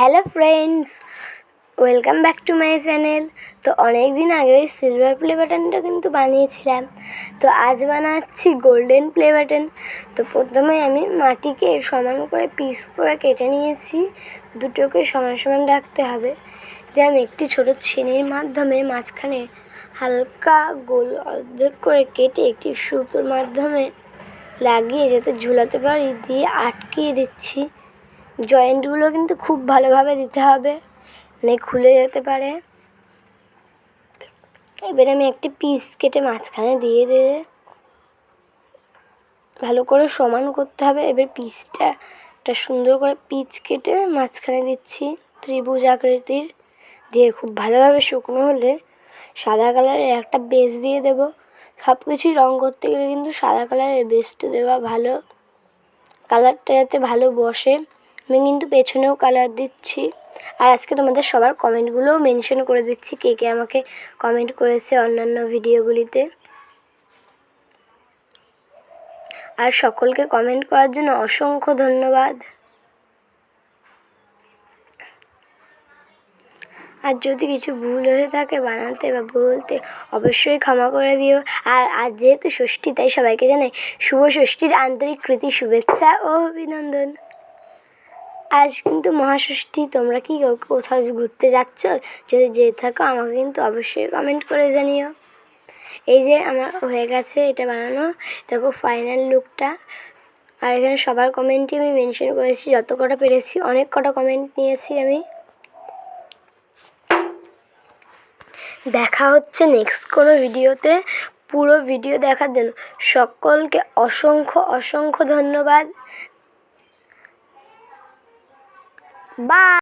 Hello friends, welcome back to my channel. তো অনেক দিন আগে ওই সিলভার প্লে বাটনটা কিন্তু বানিয়েছিলাম। তো আজ বানাচ্ছি গোল্ডেন প্লে বাটন। তো প্রথমে আমি মাটিকে সমান করে পিস করে কেটে নিয়েছি। দুটোকে সমান সমান রাখতে হবে। দিয়ে আমি একটি ছোটো ছেনির মাধ্যমে মাঝখানে হালকা গোল অর্ধেক করে কেটে একটি সুতোর মাধ্যমে লাগিয়ে যাতে ঝুলাতে পারি, দিয়ে আটকিয়ে দিচ্ছি। জয়েন্টগুলো কিন্তু খুব ভালোভাবে দিতে হবে। মানে খুলে যেতে পারে। এবার আমি একটি পিস কেটে মাঝখানে দিয়ে দিয়ে ভালো করে সমান করতে হবে। এবার পিসটা একটা সুন্দর করে পিচ কেটে মাঝখানে দিচ্ছি ত্রিভুজ আকৃতির। দিয়ে খুব ভালোভাবে শুকনো হলে সাদা কালারের একটা বেস দিয়ে দেবো। সব কিছুই রঙ করতে গেলে কিন্তু সাদা কালারের বেসটা দেওয়া ভালো। কালারটা যাতে ভালো বসে। আমি কিন্তু পেছনেও কালার দিচ্ছি। আর আজকে তোমাদের সবার কমেন্টগুলোও মেনশন করে দিচ্ছি কে কে আমাকে কমেন্ট করেছে অন্যান্য ভিডিওগুলিতে আর সকলকে কমেন্ট করার জন্য অসংখ্য ধন্যবাদ। আর যদি কিছু ভুল হয়ে থাকে বানাতে বা বলতে, অবশ্যই ক্ষমা করে দিও। আর আজ যেহেতু ষষ্ঠী, তাই সবাইকে জানাই শুভ ষষ্ঠীর আন্তরিক কৃতি শুভেচ্ছা ও অভিনন্দন। আজ কিন্তু মহাষষ্ঠী, তোমরা কি কোথাও ঘুরতে যাচ্ছ? যদি যেয়ে থাকো, আমাকে কিন্তু অবশ্যই কমেন্ট করে জানিও। এই যে আমার হয়ে গেছে এটা বানানো, দেখো ফাইনাল লুকটা আর এখানে সবার কমেন্টই আমি মেনশন করেছি, যত কটা পেরেছি, অনেক কটা কমেন্ট নিয়েছি আমি। দেখা হচ্ছে নেক্সট কোনো ভিডিওতে পুরো ভিডিও দেখার জন্য সকলকে অসংখ্য অসংখ্য ধন্যবাদ। বা